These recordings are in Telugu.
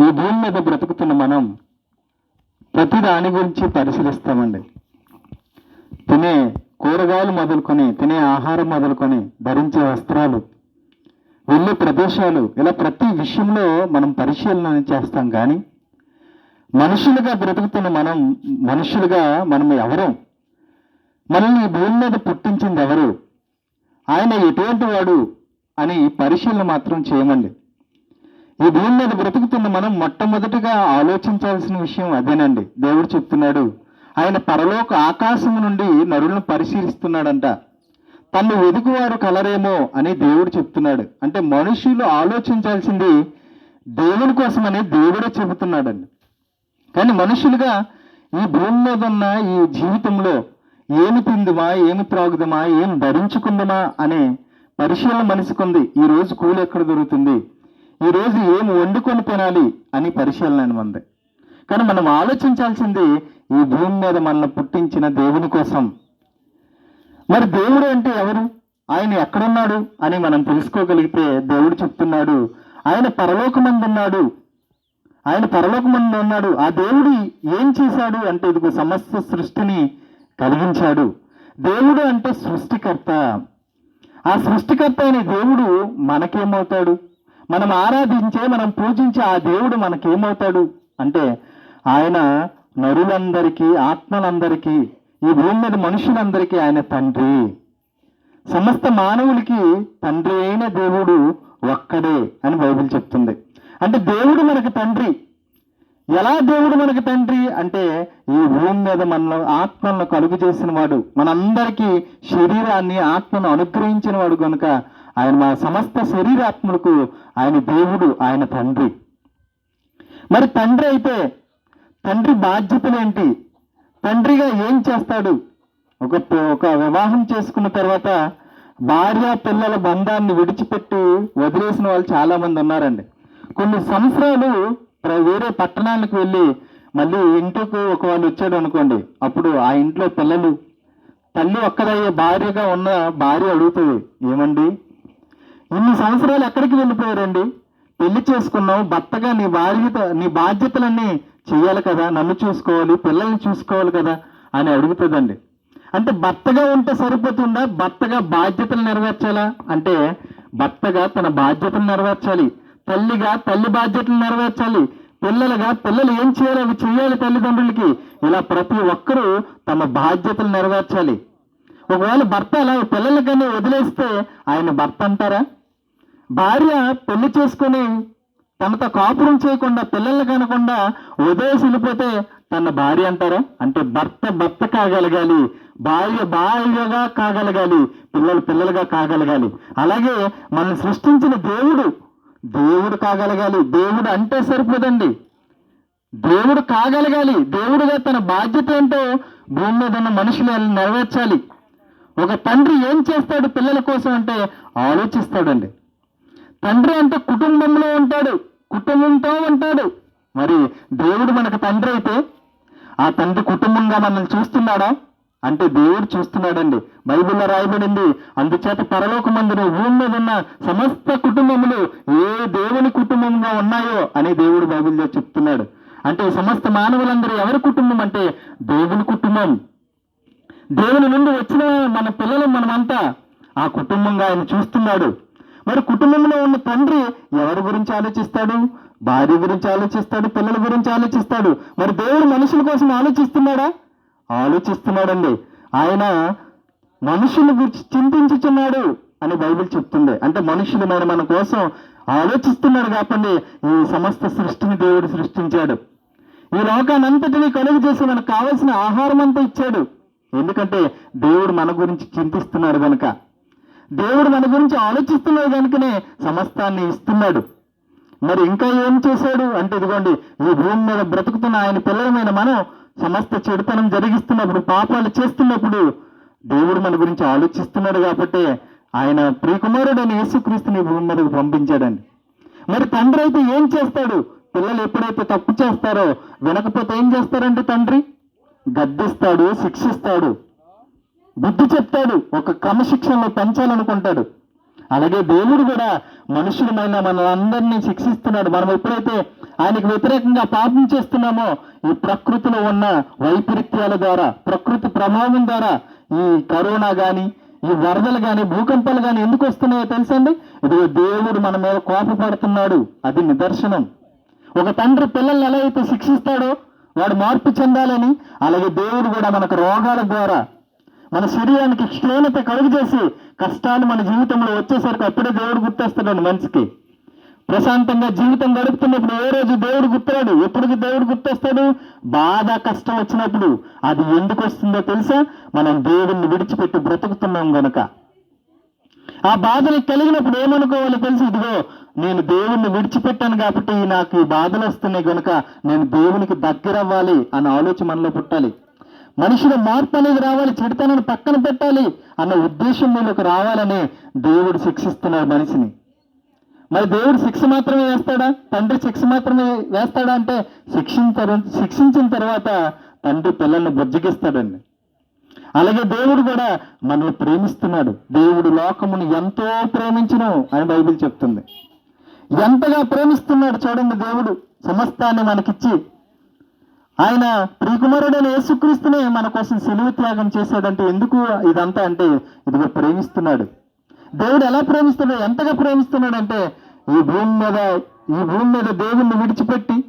ఈ భూమి మీద బ్రతుకుతున్న మనం ప్రతి దాని గురించి పరిశీలిస్తామండి. తినే కూరగాయలు మొదలుకొని తినే ఆహారం మొదలుకొని ధరించే వస్త్రాలు వెళ్ళే ప్రదేశాలు ఇలా ప్రతి విషయంలో మనం పరిశీలన చేస్తాం కానీ మనుషులుగా బ్రతుకుతున్న మనం మనుషులుగా మనం ఎవరం? మనల్ని ఈ భూమి మీద పుట్టించింది ఎవరు? ఆయన ఎటువంటి వాడు? అని పరిశీలన మాత్రం చేయమండి. ఈ భూమి మీద బ్రతుకుతున్న మనం మొట్టమొదటిగా ఆలోచించాల్సిన విషయం అదేనండి. దేవుడు చెప్తున్నాడు ఆయన పరలోక ఆకాశం నుండి నరులను పరిశీలిస్తున్నాడంట. తను వెదుకువారు కలరేమో అని దేవుడు చెప్తున్నాడు. అంటే మనుషులు ఆలోచించాల్సింది దేవుని కోసమని దేవుడే చెబుతున్నాడండి. కానీ మనుషులుగా ఈ భూమి మీద ఉన్న ఈ జీవితంలో ఏమి తిందుమా ఏమి త్రాగుదమా ఏం ధరించుకుందమా అనే పరిశీలన మనసుకుంది. ఈ రోజు కూలి ఎక్కడ దొరుకుతుంది? ఈ రోజు ఏం వండుకొని తినాలి అని పరిశీలన మంది కానీ మనం ఆలోచించాల్సింది ఈ భూమి మీద మనల్ని పుట్టించిన దేవుని కోసం. మరి దేవుడు అంటే ఎవరు? ఆయన ఎక్కడున్నాడు అని మనం తెలుసుకోగలిగితే దేవుడు చెప్తున్నాడు. ఆయన పరలోకమందు ఉన్నాడు. ఆయన పరలోకమందు ఉన్నాడు. ఆ దేవుడు ఏం చేశాడు అంటే ఇదిగో సమస్త సృష్టిని కలిగించాడు. దేవుడు అంటే సృష్టికర్త. ఆ సృష్టికర్త అయిన దేవుడు మనకేమవుతాడు? మనం ఆరాధించే మనం పూజించే ఆ దేవుడు మనకేమవుతాడు? అంటే ఆయన నరులందరికీ ఆత్మలందరికీ ఈ భూమి మీద మనుషులందరికీ ఆయన తండ్రి. సమస్త మానవులకి తండ్రి అయిన దేవుడు ఒక్కడే అని బైబిల్ చెప్తుంది. అంటే దేవుడు మనకు తండ్రి. ఎలా దేవుడు మనకు తండ్రి? అంటే ఈ భూమి మీద మన ఆత్మలను కలుగు చేసిన వాడు. మనందరికీ శరీరాన్ని ఆత్మను అనుగ్రహించిన వాడు కనుక ఆయన మా సమస్త శరీరాత్మలకు ఆయన దేవుడు ఆయన తండ్రి. మరి తండ్రి అయితే తండ్రి బాధ్యతలు ఏంటి? తండ్రిగా ఏం చేస్తాడు? ఒక ఒక వివాహం చేసుకున్న తర్వాత భార్య పిల్లల బంధాన్ని విడిచిపెట్టి వదిలేసిన వాళ్ళు చాలామంది ఉన్నారండి. కొన్ని సంవత్సరాలు ప్ర- వేరే పట్టణాలకు వెళ్ళి మళ్ళీ ఇంటికి ఒక వాళ్ళు వచ్చాడు అనుకోండి అప్పుడు ఆ ఇంట్లో పిల్లలు తల్లి ఒక్కదయ్యే భార్యగా ఉన్న భార్య అడుగుతుంది ఏమండి? ఇన్ని సంవత్సరాలు ఎక్కడికి వెళ్ళిపోయారండి? పెళ్ళి చేసుకున్నావు భర్తగా నీ బాధ్యత నీ బాధ్యతలన్నీ చేయాలి కదా నన్ను చూసుకోవాలి పిల్లల్ని చూసుకోవాలి కదా అని అడుగుతుందండి. అంటే భర్తగా ఉంటే సరిపోతుందా? భర్తగా బాధ్యతలు నెరవేర్చాలా? అంటే భర్తగా తన బాధ్యతలు నెరవేర్చాలి. తల్లిగా తల్లి బాధ్యతలు నెరవేర్చాలి. పిల్లలుగా పిల్లలు ఏం చేయాలి అవి చేయాలి తల్లిదండ్రులకి. ఇలా ప్రతి ఒక్కరూ తమ బాధ్యతలు నెరవేర్చాలి. ఒకవేళ భర్త అలా పిల్లలకన్నీ వదిలేస్తే ఆయన భర్త అంటారా? భార్య పెళ్ళి చేసుకొని తనతో కాపురం చేయకుండా పిల్లల్ని కనకుండా ఉదయం వెళ్ళిపోతే తన భార్య అంటారా? అంటే భర్త భర్త కాగలగాలి భార్య భార్యగా కాగలగాలి పిల్లలు పిల్లలుగా కాగలగాలి. అలాగే మనం సృష్టించిన దేవుడు దేవుడు కాగలగాలి. దేవుడు అంటే సరిపోదండి. దేవుడు కాగలగాలి. దేవుడుగా తన బాధ్యత ఏంటో భూమి మీద ఉన్న మనుషులు నెరవేర్చాలి? ఒక తండ్రి ఏం చేస్తాడు పిల్లల కోసం అంటే ఆలోచిస్తాడండి. తండ్రి అంటే కుటుంబంలో ఉంటాడు కుటుంబంతో ఉంటాడు. మరి దేవుడు మనకు తండ్రి అయితే ఆ తండ్రి కుటుంబంగా మనల్ని చూస్తున్నాడా? అంటే దేవుడు చూస్తున్నాడండి. బైబిల్లో రాయబడింది అందుచేత పరలోకమందును భూమి మీద ఉన్న సమస్త కుటుంబములు ఏ దేవుని కుటుంబంగా ఉన్నాయో అని దేవుడు బైబిల్లో చెప్తున్నాడు. అంటే సమస్త మానవులందరూ ఎవరి కుటుంబం అంటే దేవుని కుటుంబం. దేవుని నుండి వచ్చిన మన పిల్లలు మనమంతా ఆ కుటుంబంగా ఆయన చూస్తున్నాడు. మరి కుటుంబంలో ఉన్న తండ్రి ఎవరి గురించి ఆలోచిస్తాడు? భార్య గురించి ఆలోచిస్తాడు? పిల్లల గురించి ఆలోచిస్తాడు? మరి దేవుడు మనుషుల కోసం ఆలోచిస్తున్నాడా? ఆలోచిస్తున్నాడండి. ఆయన మనుషుల గురించి చింతించుచున్నాడు అని బైబిల్ చెప్తుంది. అంటే మనుషులు మరి మన కోసం ఆలోచిస్తున్నాడు కాబట్టి ఈ సమస్త సృష్టిని దేవుడు సృష్టించాడు. ఈ లోకాన్ని కలుగు చేసి మనకు కావలసిన ఆహారం అంతా ఇచ్చాడు. ఎందుకంటే దేవుడు మన గురించి చింతిస్తున్నాడు కనుక దేవుడు మన గురించి ఆలోచిస్తున్నాడు కనుకనే సమస్తాన్ని ఇస్తున్నాడు. మరి ఇంకా ఏం చేశాడు? అంటే ఇదిగోండి ఈ భూమి మీద బ్రతుకుతున్న ఆయన పిల్లలమైన మనం సమస్త చెడుతనం జరిగిస్తున్నప్పుడు పాపాలు చేస్తున్నప్పుడు దేవుడు మన గురించి ఆలోచిస్తున్నాడు కాబట్టి ఆయన ప్రియకుమారుడని యేసుక్రీస్తుని భూమి మీదకు పంపించాడండి. మరి తండ్రి అయితే ఏం చేస్తాడు? పిల్లలు ఎప్పుడైతే తప్పు చేస్తారో వినకపోతే ఏం చేస్తారండి తండ్రి? గద్దిస్తాడు శిక్షిస్తాడు. బుద్ధి చెప్తాడు. ఒక క్రమశిక్షణలో పెంచాలనుకుంటాడు. అలాగే దేవుడు కూడా మనుషులమైన మనందరినీ శిక్షిస్తున్నాడు. మనం ఎప్పుడైతే ఆయనకు వ్యతిరేకంగా పాపం చేస్తున్నామో ఈ ప్రకృతిలో ఉన్న వైపరీత్యాల ద్వారా ప్రకృతి ప్రభావం ద్వారా ఈ కరోనా కానీ ఈ వరదలు కానీ భూకంపాలు కానీ ఎందుకు వస్తున్నాయో తెలుసండి ఇదిగో దేవుడు మన మీద కోపపడుతున్నాడు. అది నిదర్శనం. ఒక తండ్రి పిల్లల్ని ఎలా అయితే శిక్షిస్తాడో వాడు మార్పు చెందాలని అలాగే దేవుడు కూడా మనకు రోగాల ద్వారా మన శరీరానికి క్షీణత కలుగు చేసి కష్టాలు మన జీవితంలో వచ్చేసరికి అప్పుడే దేవుడు గుర్తొస్తాడు మనిషికి. ప్రశాంతంగా జీవితం గడుపుతున్నప్పుడు ఏ రోజు దేవుడు గుర్తురాడు? ఎప్పటికి దేవుడు గుర్తొస్తాడు? బాధ కష్టం వచ్చినప్పుడు. అది ఎందుకు వస్తుందో తెలుసా? మనం దేవుడిని విడిచిపెట్టి బ్రతుకుతున్నాం గనుక. ఆ బాధలు కలిగినప్పుడు ఏమనుకోవాలో తెలుసు? ఇదిగో నేను దేవుణ్ణి విడిచిపెట్టాను కాబట్టి నాకు ఈ బాధలు వస్తున్నాయి కనుక నేను దేవునికి దగ్గర అవ్వాలి అన్న ఆలోచన మనలో పుట్టాలి. మనిషిలో మార్పు అనేది రావాలి చెడుతనాన్ని పక్కన పెట్టాలి అన్న ఉద్దేశం మీలోకి రావాలని దేవుడు శిక్షిస్తున్నాడు మనిషిని. మరి దేవుడు శిక్ష మాత్రమే వేస్తాడా? తండ్రి శిక్ష మాత్రమే వేస్తాడా అంటే శిక్షించిన శిక్షించిన తర్వాత తండ్రి పిల్లల్ని బుజ్జగిస్తాడండి. అలాగే దేవుడు కూడా మనల్ని ప్రేమిస్తున్నాడు. దేవుడు లోకమును ఎంతో ప్రేమించను అని బైబిల్ చెప్తుంది. ఎంతగా ప్రేమిస్తున్నాడు చూడండి దేవుడు సమస్తాన్ని మనకిచ్చి ఆయన ప్రియకుమారుడైన యేసుక్రీస్తునే మన కోసం సెలవు త్యాగం చేశాడంటే ఎందుకు ఇదంతా అంటే ఇదిగో ప్రేమిస్తున్నాడు. దేవుడు ఎలా ప్రేమిస్తున్నాడు ఎంతగా ప్రేమిస్తున్నాడంటే ఈ భూమి మీద ఈ భూమి మీద దేవుణ్ణి విడిచిపెట్టి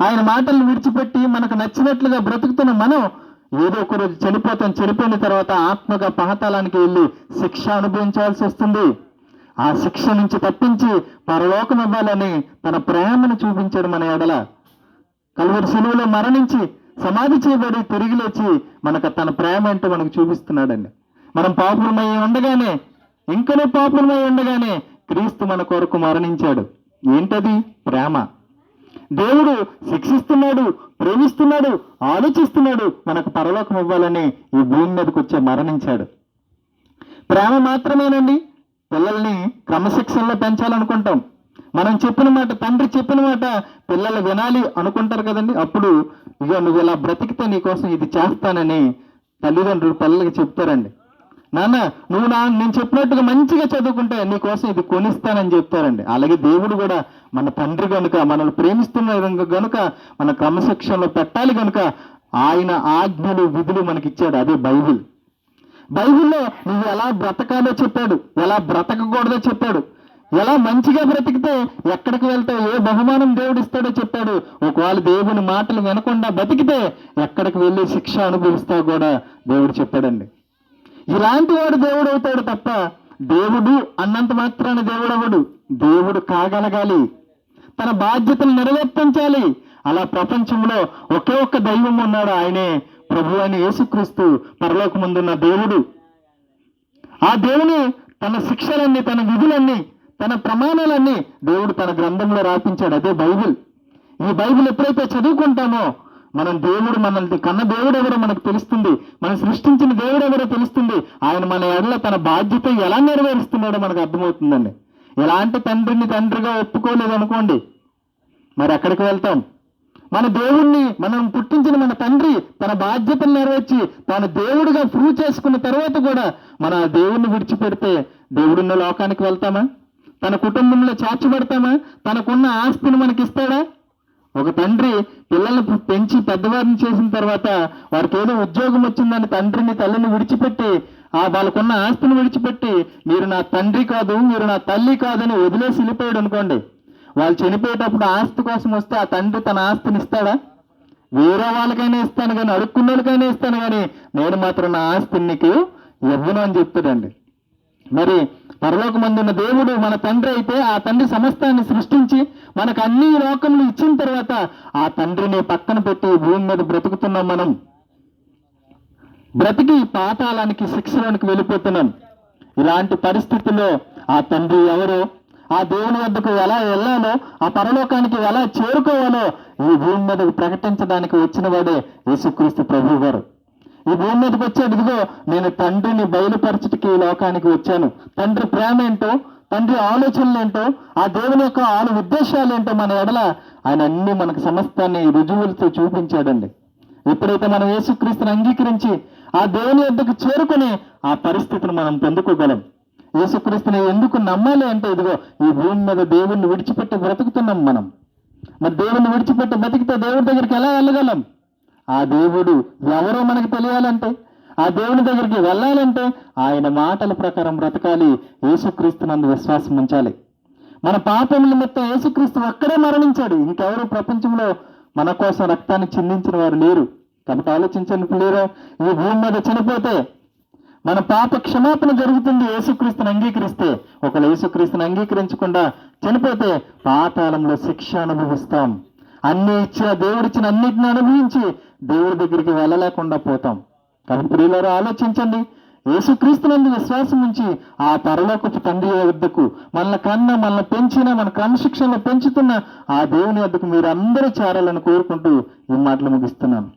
ఆయన మాటలను విడిచిపెట్టి మనకు నచ్చినట్లుగా బ్రతుకుతున్న మనం ఏదో ఒక రోజు చనిపోతాం చనిపోయిన తర్వాత ఆత్మగా పాతాళానికి వెళ్ళి శిక్ష అనుభవించాల్సి వస్తుంది. ఆ శిక్ష నుంచి తప్పించి పరలోకం ఇవ్వాలని తన ప్రేమను చూపించాడు మన ఎడల. కలువరి శిలువలో మరణించి సమాధి చేయబడి తిరిగి లేచి మనకు తన ప్రేమ అంటే మనకు చూపిస్తున్నాడండి. మనం పాపులమై ఉండగానే ఇంకనూ పాపులమై ఉండగానే క్రీస్తు మన కొరకు మరణించాడు. ఏంటది? ప్రేమ. దేవుడు శిక్షిస్తున్నాడు ప్రేమిస్తున్నాడు ఆలోచిస్తున్నాడు మనకు పరలోకం ఇవ్వాలని ఈ భూమి మీదకి వచ్చే మరణించాడు. ప్రేమ మాత్రమేనండి పిల్లల్ని క్రమశిక్షణలో పెంచాలనుకుంటాం. మనం చెప్పిన మాట తండ్రి చెప్పిన మాట పిల్లలు వినాలి అనుకుంటారు కదండి. అప్పుడు ఇక నువ్వు ఇలా బ్రతికితే నీకోసం ఇది చేస్తానని తల్లిదండ్రులు పిల్లలకి చెప్తారండి. నాన్న నువ్వు నా నేను చెప్పినట్టుగా మంచిగా చదువుకుంటే నీకోసం ఇది కొనిస్తానని చెప్తారండి. అలాగే దేవుడు కూడా మన తండ్రి గనుక మనల్ని ప్రేమిస్తున్న గనుక మన క్రమశిక్షణలో పెట్టాలి గనుక ఆయన ఆజ్ఞలు విధులు మనకి ఇచ్చాడు అదే బైబిల్. బైబిల్లో నువ్వు ఎలా బ్రతకాలో చెప్పాడు ఎలా బ్రతకకూడదో చెప్పాడు. ఎలా మంచిగా బ్రతికితే ఎక్కడికి వెళ్తావు ఏ బహుమానం దేవుడు ఇస్తాడో చెప్పాడు. ఒకవేళ దేవుని మాటలు వినకుండా బతికితే ఎక్కడికి వెళ్ళి శిక్ష అనుభవిస్తావు కూడా దేవుడు చెప్పాడండి. ఇలాంటి వాడు దేవుడు అవుతాడు తప్ప దేవుడు అన్నంత మాత్రాన దేవుడు అవడు దేవుడు కాగలగాలి. తన బాధ్యతను నెరవేర్తించాలి అలా ప్రపంచంలో ఒకే ఒక్క దైవం ఉన్నాడు ఆయనే ప్రభు అని యేసుక్రీస్తు పరలోకముందున్న దేవుడు. ఆ దేవుని తన శిక్షలన్నీ తన విధులన్నీ తన ప్రమాణాలన్నీ దేవుడు తన గ్రంథంలో రాపించాడు అదే బైబిల్. ఈ బైబిల్ ఎప్పుడైతే చదువుకుంటామో మనం దేవుడు మనల్ని కన్న దేవుడు ఎవరో మనకు తెలుస్తుంది. మనం సృష్టించిన దేవుడు ఎవరో తెలుస్తుంది. ఆయన మన ఎడల తన బాధ్యత ఎలా నెరవేరుస్తున్నాడో మనకు అర్థమవుతుందండి. ఎలాంటి తండ్రిని తండ్రిగా ఒప్పుకోలేదు అనుకోండి మరి ఎక్కడికి వెళ్తాం? మన దేవుణ్ణి మనం పుట్టించిన మన తండ్రి తన బాధ్యతను నెరవేర్చి తాను దేవుడిగా ప్రూవ్ చేసుకున్న తర్వాత కూడా మన దేవుణ్ణి విడిచిపెడితే దేవుడున్న లోకానికి వెళ్తామా? తన కుటుంబంలో చేర్చబడతామా? తనకున్న ఆస్తిని మనకి ఇస్తాడా ఒక తండ్రి పిల్లల్ని పెంచి పెద్దవారిని చేసిన తర్వాత వారికి ఏదో ఉద్యోగం వచ్చిందని తండ్రిని తల్లిని విడిచిపెట్టి ఆ వాళ్ళకున్న ఆస్తిని విడిచిపెట్టి మీరు నా తండ్రి కాదు మీరు నా తల్లి కాదని వదిలేసి వెళ్ళిపోయాడు అనుకోండి. వాళ్ళు చనిపోయేటప్పుడు ఆస్తి కోసం వస్తే ఆ తండ్రి తన ఆస్తిని ఇస్తాడా? వేరే వాళ్ళకైనా ఇస్తాను కానీ అడుక్కున్న వాళ్ళకైనా ఇస్తాను కానీ నేను మాత్రం నా ఆస్తిని నీకు ఇవ్వను అని చెప్తాడండి. మరి పరలోకమందున్న దేవుడు మన తండ్రి అయితే ఆ తండ్రి సమస్తాన్ని సృష్టించి మనకు అన్ని లోకములు ఇచ్చిన తర్వాత ఆ తండ్రిని పక్కన పెట్టి భూమి మీద బ్రతుకుతున్నాం మనం. బ్రతికి పాతాళానికి శిక్షలోనికి వెళ్ళిపోతున్నాం. ఇలాంటి పరిస్థితుల్లో ఆ తండ్రి ఎవరో? ఆ దేవుని వద్దకు ఎలా వెళ్ళాలో ఆ పరలోకానికి ఎలా చేరుకోవాలో ఈ భూమి మీదకు ప్రకటించడానికి వచ్చిన వాడే యేసుక్రీస్తు ప్రభు గారు. ఈ భూమి మీదకి వచ్చాడు ఇదిగో నేను తండ్రిని బయలుపరచటికి ఈ లోకానికి వచ్చాను. తండ్రి ప్రేమ ఏంటో తండ్రి ఆలోచనలు ఏంటో ఆ దేవుని యొక్క ఆలు ఉద్దేశాలు ఏంటో మన ఎడల ఆయన అన్ని మనకు సమస్తాన్ని రుజువులతో చూపించాడండి. ఎప్పుడైతే మనం యేసుక్రీస్తుని అంగీకరించి ఆ దేవుని వద్దకు చేరుకుని ఆ పరిస్థితిని మనం పొందుకోగలం. యేసుక్రీస్తుని ఎందుకు నమ్మాలి అంటే ఇదిగో ఈ భూమి మీద దేవుణ్ణి విడిచిపెట్టి బ్రతుకుతున్నాం మనం. మరి దేవుణ్ణి విడిచిపెట్టి బ్రతికితే దేవుడి దగ్గరికి ఎలా వెళ్ళగలం? ఆ దేవుడు ఎవరో మనకు తెలియాలంటే ఆ దేవుని దగ్గరికి వెళ్ళాలంటే ఆయన మాటల ప్రకారం బ్రతకాలి యేసుక్రీస్తునందు విశ్వాసం ఉంచాలి. మన పాపం నిమిత్తం యేసుక్రీస్తు ఒక్కడే మరణించాడు. ఇంకెవరు ప్రపంచంలో మన కోసం రక్తాన్ని చిందించిన వారు లేరు. కాబట్టి ఆలోచించండి పిల్లలు ఈ భూమి మీద చనిపోతే మన పాప క్షమాపణ జరుగుతుంది యేసుక్రీస్తుని అంగీకరిస్తే. ఒకళ్ళు యేసుక్రీస్తుని అంగీకరించకుండా చనిపోతే పాతాళంలో శిక్ష అనుభవిస్తాం. అన్ని ఇచ్చిన దేవుడిచ్చిన అన్నిటిని అనుభవించి దేవుడి దగ్గరికి వెళ్ళలేకుండా పోతాం. కానీ ప్రియులారు ఆలోచించండి. యేసుక్రీస్తునందు విశ్వాసం ఉంచి ఆ పరలోకపు తండ్రి వద్దకు మన కన్న మనల్ని పెంచిన మన క్రమశిక్షణలో పెంచుతున్న ఆ దేవుని వద్దకు మీరు అందరూ చేరాలని కోరుకుంటూ ఈ మాటలు ముగిస్తున్నాను.